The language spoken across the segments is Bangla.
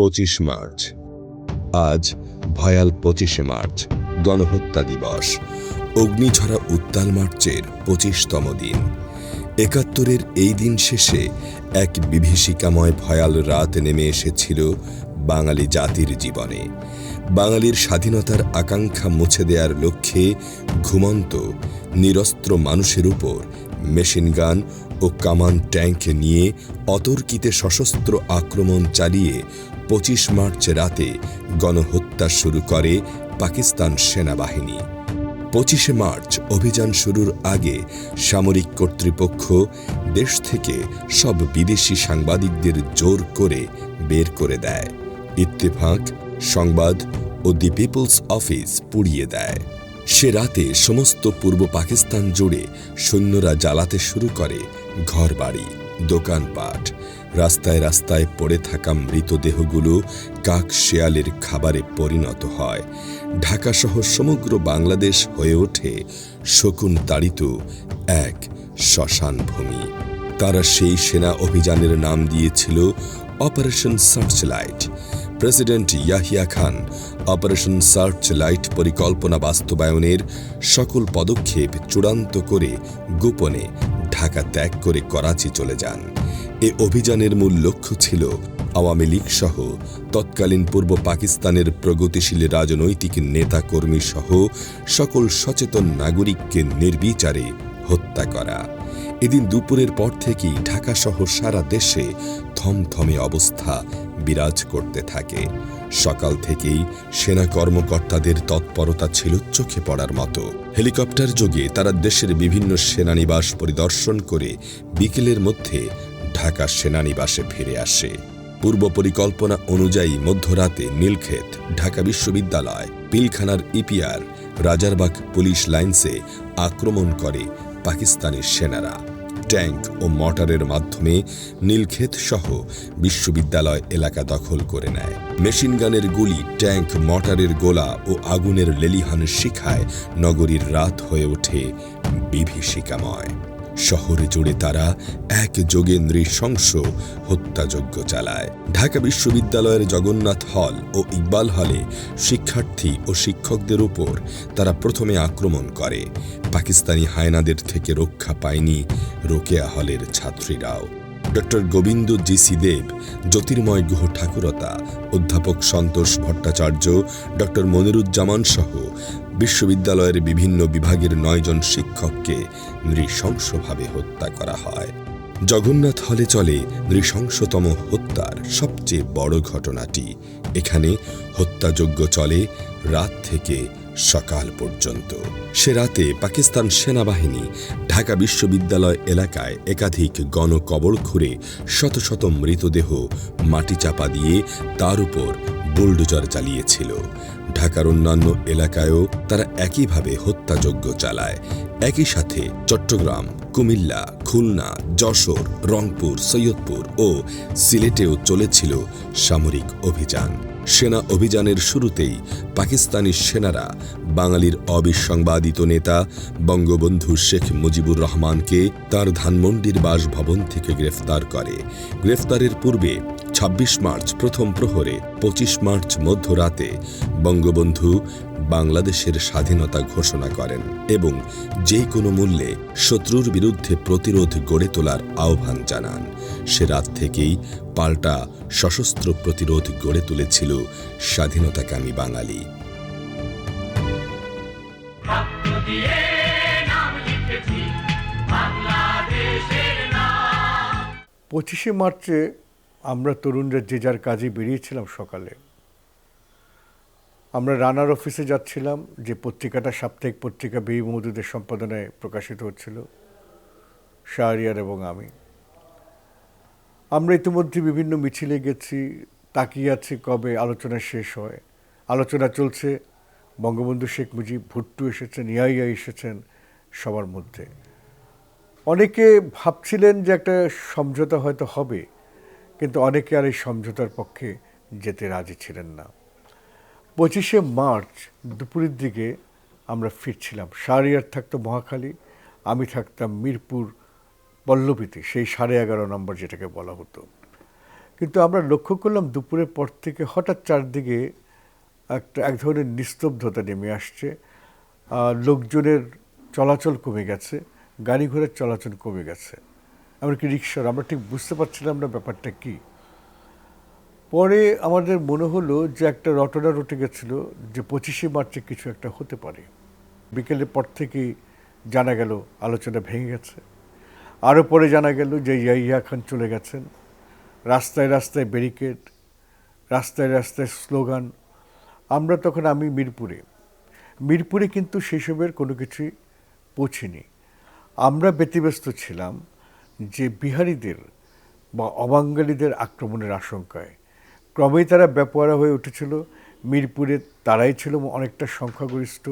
পঁচিশ মার্চ। আজ ভয়াল পঁচিশে মার্চ, গণহত্যা দিবস। অগ্নিঝরা উত্তাল মার্চের পঁচিশতম দিন। একাত্তরের এই দিন শেষে এক বিভীষিকাময় ভয়াল রাত নেমে এসেছিল বাঙালি জাতির জীবনে। বাঙালির স্বাধীনতার আকাঙ্ক্ষা মুছে দেওয়ার লক্ষ্যে ঘুমন্ত, নিরস্ত্র মানুষের উপর মেশিনগান ও কামান ট্যাঙ্ক নিয়ে অতর্কিতে সশস্ত্র আক্রমণ চালিয়ে পঁচিশ মার্চ রাতে গণহত্যা শুরু করে পাকিস্তান সেনাবাহিনী। পঁচিশে মার্চ অভিযান শুরুর আগে সামরিক কর্তৃপক্ষ দেশ থেকে সব বিদেশি সাংবাদিকদের জোর করে বের করে দেয়। ইত্তেফাক, সংবাদ ও দি পিপলস অফিস পুড়িয়ে দেয়। সে রাতে সমস্ত পূর্ব পাকিস্তান জুড়ে সৈন্যরা জ্বালাতে শুরু করে ঘরবাড়ি, দোকানপাট। রাস্তায় রাস্তায় পড়ে থাকা মৃতদেহগুলো কাক শেয়ালের খাবারে পরিণত হয়। ঢাকাসহ সমগ্র বাংলাদেশ হয়ে ওঠে শকুন তাড়িত এক শ্মশান ভূমি তারা সেই সেনা অভিযানের নাম দিয়েছিল operation searchlight. President Yahya Khan operation search light পরিকল্পনা বাস্তবায়নের সকল পদক্ষেপ চূড়ান্ত করে গোপনে ঢাকা ত্যাগ করে করাচি চলে যান। এ অভিযানের মূল লক্ষ্য ছিল আওয়ামী লীগ সহ তৎকালীন পূর্ব পাকিস্তানের প্রগতিশীল রাজনৈতিক নেতাকর্মী সহ সকল সচেতন নাগরিককে নির্বিচারে হত্যা করা। এদিন দুপুরের পর থেকেই ঢাকা সহ সারা দেশে থমথমে অবস্থা বিরাজ করতে থাকে। সকাল থেকেই সেনা কর্মকর্তাদের তৎপরতা ছিল চোখে পড়ার মতো। হেলিকপ্টার যোগে তারা দেশের বিভিন্ন সেনানিবাস পরিদর্শন করে বিকেলের মধ্যে ঢাকা সেনানিবাসে ফিরে আসে। পূর্ব পরিকল্পনা অনুযায়ী মধ্যরাতে নীলক্ষেত, ঢাকা বিশ্ববিদ্যালয়, পিলখানার ইপিআর, রাজারবাগ পুলিশ লাইন্সে আক্রমণ করে পাকিস্তানি সেনারা। ট্যাঙ্ক ও মর্টারের মাধ্যমে নীলক্ষেত সহ বিশ্ববিদ্যালয় এলাকা দখল করে নেয়। মেশিনগানের গুলি, ট্যাঙ্ক, মর্টারের গোলা ও আগুনের লেলিহান শিখায় নগরীর রাত হয়ে ওঠে বিভীষিকাময়। শহরে জুড়ে তারা এক যোগে নৃশংস হত্যাযজ্ঞ চালায়। ঢাকা বিশ্ববিদ্যালয়ের জগন্নাথ হল ও ইকবাল হলে শিক্ষার্থী ও শিক্ষকদের উপর তারা প্রথমে আক্রমণ করে। পাকিস্তানি হায়নাদের থেকে রক্ষা পায়নি রোকেয়া হলের ছাত্রীরাও। Doctor Gobinda G C Dev, Jyotirmoy Guha Thakurta, অধ্যাপক সন্তোষ ভট্টাচার্য, ডক্টর মনিরুজ্জামান সহ বিশ্ববিদ্যালয়ের বিভিন্ন বিভাগের নয়জন শিক্ষককে নৃশংসভাবে হত্যা করা হয়। জগন্নাথ হলে চলে নৃশংসতম হত্যার সবচেয়ে বড় ঘটনাটি। এখানে হত্যাযজ্ঞ চলে রাত থেকে সকাল পর্যন্ত। সে রাতে পাকিস্তান সেনাবাহিনী ঢাকা বিশ্ববিদ্যালয় এলাকায় একাধিক গণকবর খুঁড়ে শত শত মৃতদেহ মাটি চাপা দিয়ে তার উপর বুলডোজার চালিয়েছিল। ঢাকার অন্যান্য এলাকায়ও তারা একইভাবে হত্যাযজ্ঞ চালায়। একই সাথে চট্টগ্রাম, কুমিল্লা, খুলনা, যশোর, রংপুর, সৈয়দপুর ও সিলেটেও চলেছিল সামরিক অভিযান। সেনা অভিযানের শুরুতেই পাকিস্তানি সেনারা বাঙালির অবিসংবাদিত নেতা বঙ্গবন্ধু শেখ মুজিবুর রহমানকে তার ধানমন্ডির বাসভবন থেকে গ্রেফতার করে। গ্রেফতারের পূর্বে ২৬ মার্চ প্রথম প্রহরে ২৫ মার্চ মধ্যরাতে বঙ্গবন্ধু বাংলাদেশের স্বাধীনতা ঘোষণা করেন এবং যে কোনো মূল্যে শত্রুর বিরুদ্ধে প্রতিরোধ গড়ে তোলার আহ্বান জানান। সে রাত থেকেই পাল্টা সশস্ত্র প্রতিরোধ গড়ে তুলেছিল স্বাধীনতাকামী বাঙালি। রক্ত দিয়ে নাম লিখেছি বাংলাদেশের নাম। পঁচিশে মার্চে আমরা তরুণরা যে যার কাজে বেরিয়েছিলাম সকালে। আমরা রানার অফিসে যাচ্ছিলাম, যে পত্রিকাটা সাপ্তাহিক পত্রিকা বি মজুদের সম্পাদনায় প্রকাশিত হচ্ছিল, শাহরিয়ার এবং আমি। আমরা ইতিমধ্যে বিভিন্ন মিছিলে গেছি, তাকিয়ে আছি কবে আলোচনা শেষ হয়। আলোচনা চলছে, বঙ্গবন্ধু শেখ মুজিব ভুট্টু এসেছেন ইয়াইয়া এসেছেন সবার মধ্যে। অনেকে ভাবছিলেন যে একটা সমঝোতা হয়তো হবে কিন্তু অনেকে আর এই সমঝোতার পক্ষে যেতে রাজি ছিলেন না। পঁচিশে মার্চ দুপুরের দিকে আমরা ফিরছিলাম। শাহরিয়ার থাকতো মহাখালী, আমি থাকতাম মিরপুর পল্লবীতে, সেই সাড়ে এগারো নম্বর যেটাকে বলা হতো। কিন্তু আমরা লক্ষ্য করলাম দুপুরের পর থেকে হঠাৎ চারদিকে একটা, এক ধরনের নিস্তব্ধতা নেমে আসছে। লোকজনের চলাচল কমে গেছে গাড়ি ঘোড়ার চলাচল কমে গেছে। এমনকি রিক্সার আমরা ঠিক বুঝতে পারছিলাম না ব্যাপারটা কী। পরে আমাদের মনে হলো যে একটা রটনা রটে গেছিল যে পঁচিশে মার্চে কিছু একটা হতে পারে। বিকেলের পর থেকেই জানা গেল আলোচনা ভেঙে গেছে। আরও পরে জানা গেল যে ইয়াইয়া খান চলে গেছেন। রাস্তায় রাস্তায় ব্যারিকেড, রাস্তায় রাস্তায় স্লোগান। আমরা তখন আমি মিরপুরে। মিরপুরে কিন্তু সেসবের কোনো কিছুই পৌঁছিনি। আমরা ব্যতিব্যস্ত ছিলাম। যে বিহারীদের বা অবাঙ্গালীদের আক্রমণের আশঙ্কায়। ক্রমেই তারা ব্যাপারা হয়ে উঠেছিল। মিরপুরে তারাই ছিল অনেকটা সংখ্যাগরিষ্ঠ।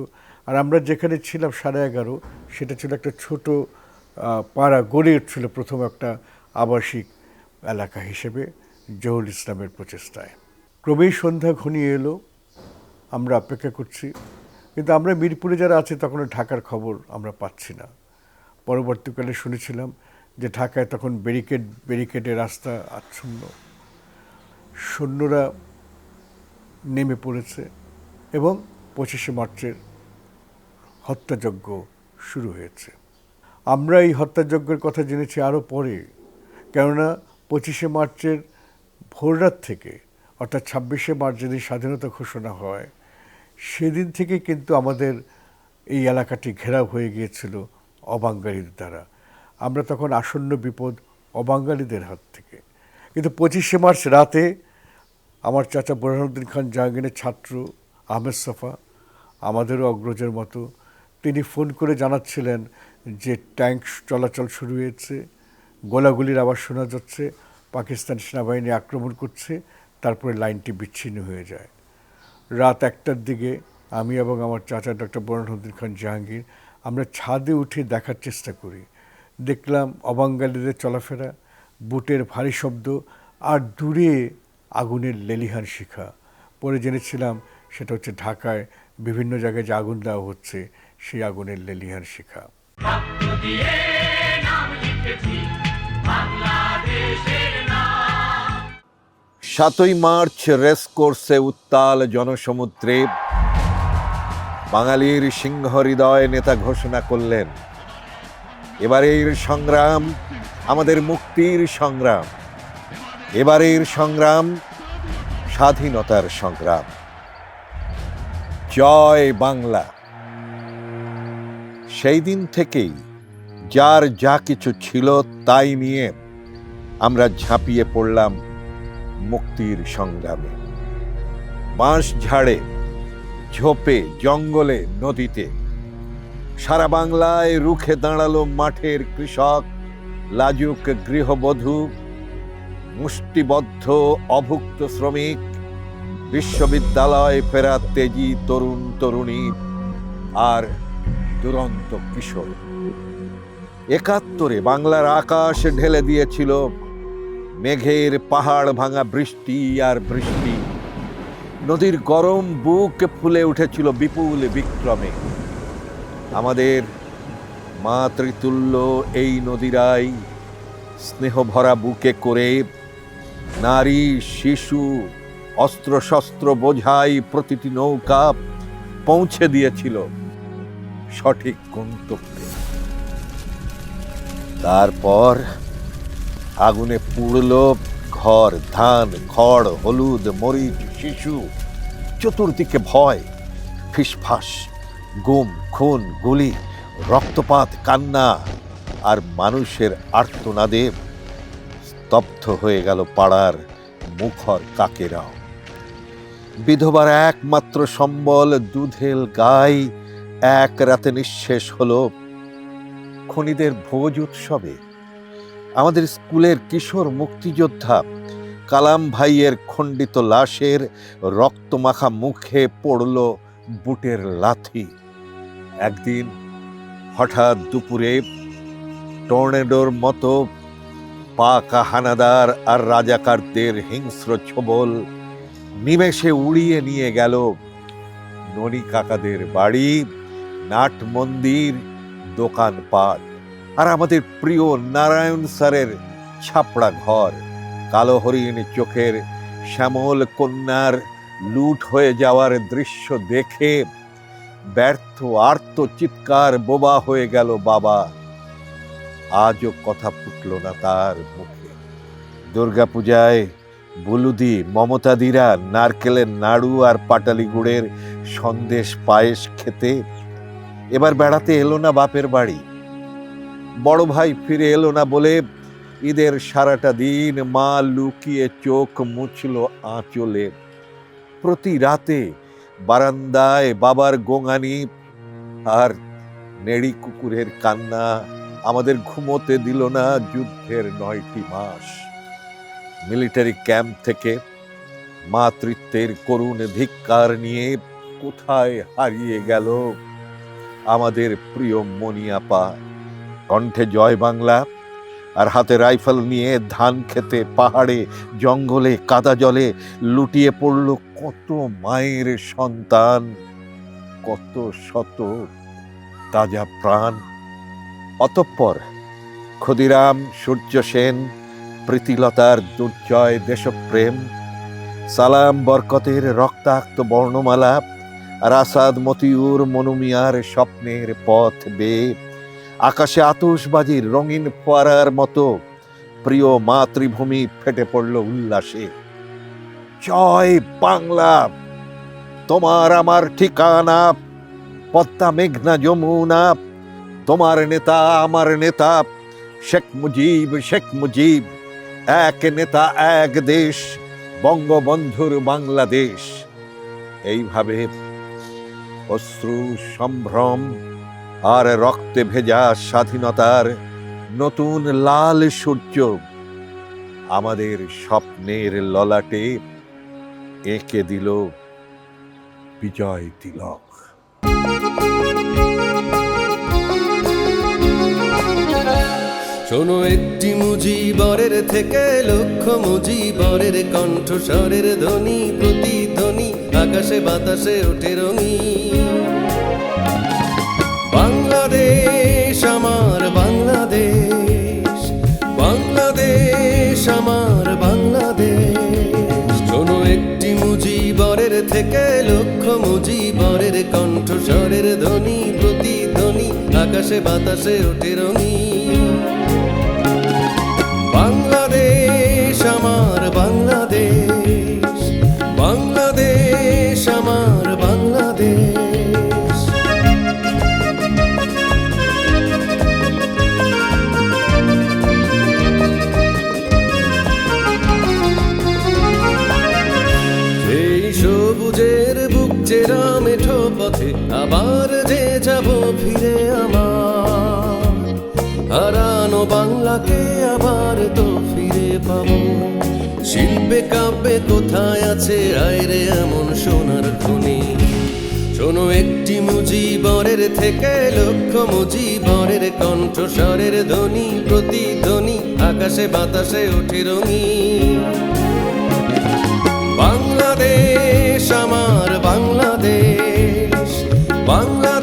আর আমরা যেখানে ছিলাম সাড়ে এগারো, সেটা ছিল একটা ছোট পাড়া গড়ে উঠছিল প্রথম একটা আবাসিক এলাকা হিসেবে জহুল ইসলামের প্রচেষ্টায়। ক্রমেই সন্ধ্যা ঘনিয়ে এলো। আমরা অপেক্ষা করছি। কিন্তু আমরা মিরপুরে যারা আছি তখন ঢাকার খবর আমরা পাচ্ছি না। পরবর্তীকালে শুনেছিলাম যে ঢাকায় তখন ব্যারিকেড ব্যারিকেডের রাস্তা আচ্ছন্ন। সৈন্যরা নেমে পড়েছে এবং পঁচিশে মার্চের হত্যাযজ্ঞ শুরু হয়েছে। আমরা এই হত্যাযজ্ঞের কথা জেনেছি আরও পরে, কেননা পঁচিশে মার্চের ভোররাত থেকে, অর্থাৎ ছাব্বিশে মার্চ যেদিন স্বাধীনতা ঘোষণা হয়, সেদিন থেকে কিন্তু আমাদের এই এলাকাটি ঘেরাও হয়ে গিয়েছিল অবাঙ্গালীদের দ্বারা। আমরা তখন আসন্ন বিপদ অবাঙ্গালীদের হাত থেকে। কিন্তু পঁচিশে মার্চ রাতে আমার চাচা বোরহানুদ্দিন খান জাহাঙ্গীরের ছাত্র আহমেদ সফা, আমাদেরও অগ্রজের মতো, তিনি ফোন করে জানাচ্ছিলেন যে ট্যাঙ্ক চলাচল শুরু হয়েছে, গোলাগুলির আবার শোনা যাচ্ছে, পাকিস্তান সেনাবাহিনী আক্রমণ করছে, তারপরে লাইনটি বিচ্ছিন্ন হয়ে যায়। রাত একটার দিকে আমি এবং আমার চাচা ডক্টর বোরহানুদ্দিন খান জাহাঙ্গীর আমরা ছাদে উঠে দেখার চেষ্টা করি। দেখলাম অবাঙ্গালীদের চলাফেরা বুটের ভারী শব্দ আর দূরে আগুনের লেলিহান শিখা। পরে জেনেছিলাম সেটা হচ্ছে ঢাকায় বিভিন্ন জায়গায় যে আগুন দেওয়া হচ্ছে সেই আগুনের লেলিহান শিখা। সাতই মার্চ রেস কোর্সে উত্তাল জনসমুদ্রে বাঙালির সিংহ হৃদয় নেতা ঘোষণা করলেন। এবারের সংগ্রাম আমাদের মুক্তির সংগ্রাম। এবারের সংগ্রাম স্বাধীনতার সংগ্রাম। জয় বাংলা। সেই দিন থেকেই যার যা কিছু ছিল তাই নিয়ে আমরা ঝাঁপিয়ে পড়লাম মুক্তির সংগ্রামে। বাঁশ ঝাড়ে, ঝোপে, জঙ্গলে, নদীতে সারা বাংলায় রুখে দাঁড়াল মাঠের কৃষক, লাজুক গৃহবধূ, মুষ্টিবদ্ধ, অভুক্ত শ্রমিক, বিশ্ববিদ্যালয় ফেরা তেজি তরুণ তরুণী আর দুরন্ত কিশোর। একাত্তরে বাংলার আকাশ ঢেলে দিয়েছিল মেঘের পাহাড় ভাঙা বৃষ্টি আর বৃষ্টি। নদীর গরম বুক ফুলে উঠেছিল বিপুল বিক্রমে। আমাদের মাতৃতুল্য এই নদীরাই স্নেহ ভরা বুকে করে নারী, শিশু, অস্ত্রশস্ত্র বোঝাই প্রতিটি নৌকা পৌঁছে দিয়েছিল সঠিক গন্তব্যে। তারপর আগুনে পুড়ল ঘর, ধান, খড়, হলুদ, মরিচ, শিশু, চতুর্দিকে ভয়, ফিসফাস। গুম, খুন, গুলি, রক্তপাত, কান্না আর মানুষের আর্তনাদে স্তব্ধ হয়ে গেল পাড়ার মুখর কাকেরাও। বিধবার একমাত্র সম্বল, দুধেল গাই, এক রাতে নিঃশেষ হলো খনিদের ভোজ উৎসবে। আমাদের স্কুলের কিশোর মুক্তিযোদ্ধা কালাম ভাইয়ের খণ্ডিত লাশের রক্তমাখা মুখে পড়ল বুটের লাথি। একদিন হঠাৎ দুপুরে টর্নেডোর মতো পাকা হানাদার আর রাজাকারদের হিংস্র ছোবল নিমেষে উড়িয়ে নিয়ে গেল ননি কাকাদের বাড়ি, নাট মন্দির, দোকানপাট আর আমাদের প্রিয় নারায়ণ স্যারের ছাপড়া ঘর। কালো হরিণ চোখের শ্যামল কন্যার লুট হয়ে যাওয়ার দৃশ্য দেখে ব্যর্থ, আর্ত, চিৎকার, বোবা হয়ে গেল বাবা। আজও কথা ফুটল না তার মুখে। দুর্গাপূজায় বুলুদি, মমতাদিরা, নারকেলের নাড়ু আর পাটালি গুড়ের সন্দেশ পায়েস খেতে এবার বেড়াতে এলো না বাপের বাড়ি। বড় ভাই ফিরে এলো না বলে ঈদের সারাটা দিন মা লুকিয়ে চোখ মুছল আঁচলে। প্রতি রাতে বারান্দায় বাবার গোঙানি আর নেড়ি কুকুরের কান্না আমাদের ঘুমোতে দিল না যুদ্ধের নয়টি মাস। মিলিটারি ক্যাম্প থেকে মাতৃত্বের করুণ ধিক্কার নিয়ে কোথায় হারিয়ে গেল আমাদের প্রিয় মনিয়াপা কণ্ঠে জয় বাংলা। আর হাতে রাইফেল নিয়ে ধান খেতে, পাহাড়ে, জঙ্গলে, কাদা জলে লুটিয়ে পড়ল কত মায়ের সন্তান, কত শত তাজা প্রাণ। অতঃপর ক্ষুদিরাম, সূর্য সেন, প্রীতিলতার দুর্জয় দেশপ্রেম, সালাম বরকতের রক্তাক্ত বর্ণমালা, আর আসাদ মতিউর মনুমিয়ার স্বপ্নের পথ বেয়ে আকাশে আতশবাজির রঙিন ফোয়ারার মতো প্রিয় মাতৃভূমি ফেটে পড়ল উল্লাসে। জয় বাংলা! তোমার আমার ঠিকানা, পদ্মা, মেঘনা, যমুনা। তোমার নেতা, আমার নেতা, শেখ মুজিব শেখ মুজিব। এক নেতা, এক দেশ, বঙ্গবন্ধুর বাংলাদেশ। এইভাবে অশ্রু, সম্ভ্রম আর রক্তে ভেজা স্বাধীনতার নতুন লাল সূর্য আমাদের স্বপ্নের ললাটে এঁকে দিল বিজয় তিলক। শোনো, একটি মুজিবরের থেকে লক্ষ মুজিবরের কণ্ঠস্বরের ধ্বনি, প্রতিধ্বনি, আকাশে বাতাসে ওঠে রঙি আকাশে বাতাসে ওঠে রঙি বাংলাদেশ আমার বাংলাদেশ। কোথায় আছে? আয়রে এমন সোনার খনি। শোনো একটি মুজিবরের থেকে লক্ষ মুজিবরের কণ্ঠস্বরের ধ্বনি, প্রতিধ্বনি, আকাশে বাতাসে ওঠে রঙি। বাংলাদেশ, আমার বাংলাদেশ বাংলা